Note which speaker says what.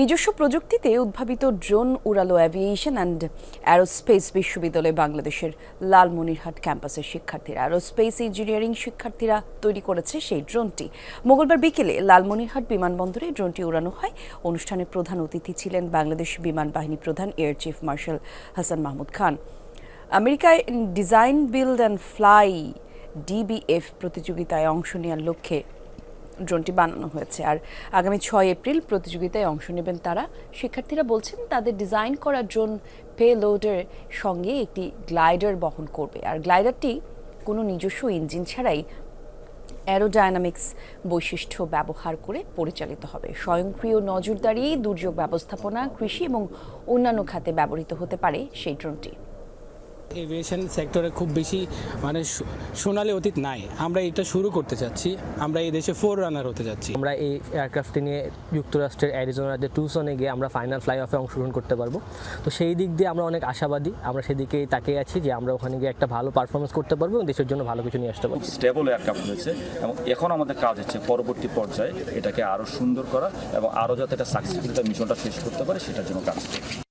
Speaker 1: নিজস্ব প্রযুক্তিতে উদ্ভাবিত ড্রোন উড়ালো অ্যাভিয়েশন অ্যান্ড অ্যারোস্পেস বিশ্ববিদ্যালয় বাংলাদেশের লালমনিরহাট ক্যাম্পাসের শিক্ষার্থীরা। অ্যারোস্পেস ইঞ্জিনিয়ারিং শিক্ষার্থীরা তৈরি করেছে সেই ড্রোনটি। মঙ্গলবার বিকেলে লালমনিরহাট বিমানবন্দরে ড্রোনটি উড়ানো হয়। অনুষ্ঠানে প্রধান অতিথি ছিলেন বাংলাদেশ বিমান বাহিনী প্রধান air chief marshal Hasan Mahmud Khan. আমেরিকায় design build and fly D B F প্রতিযোগিতায় অংশ নেওয়ার লক্ষ্যে ড্রোনটি বানানো হয়েছে। আর আগামী ছয় এপ্রিল প্রতিযোগিতায় অংশ নেবেন তারা। শিক্ষার্থীরা বলছেন, তাদের ডিজাইন করা ড্রোন পেলোডের সঙ্গে একটি গ্লাইডার বহন করবে। আর গ্লাইডারটি কোনো নিজস্ব ইঞ্জিন ছাড়াই অ্যারোডায়নামিক্স বৈশিষ্ট্য ব্যবহার করে পরিচালিত হবে। স্বয়ংক্রিয় নজরদারি, দুর্যোগ ব্যবস্থাপনা, কৃষি এবং অন্যান্য খাতে ব্যবহৃত হতে পারে সেই ড্রোনটি।
Speaker 2: এভিয়েশন সেক্টরে খুব বেশি মানে সোনালি অতীত নাই। আমরা এটা শুরু করতে চাচ্ছি। আমরা এই দেশে ফোর রানার হতে যাচ্ছি
Speaker 3: আমরা এই এয়ারক্রাফটটি নিয়ে যুক্তরাষ্ট্রের অ্যারিজোনার যে টুসনে গিয়ে আমরা ফাইনাল ফ্লাই অফে অংশগ্রহণ করতে পারব। তো সেই দিক দিয়ে আমরা অনেক আশাবাদী। আমরা সেদিকেই তাকিয়ে আছি যে আমরা ওখানে গিয়ে একটা ভালো পারফরমেন্স করতে পারব এবং দেশের জন্য ভালো কিছু নিয়ে আসতে পারব।
Speaker 4: স্টেবল এয়ারক্রাফট হয়েছে এবং এখন আমাদের কাজ হচ্ছে পরবর্তী পর্যায়ে এটাকে আরও সুন্দর করা এবং আরও যাতে এটা সাকসেসফুল মিশনটা শেষ করতে পারে সেটার জন্য কাজ করা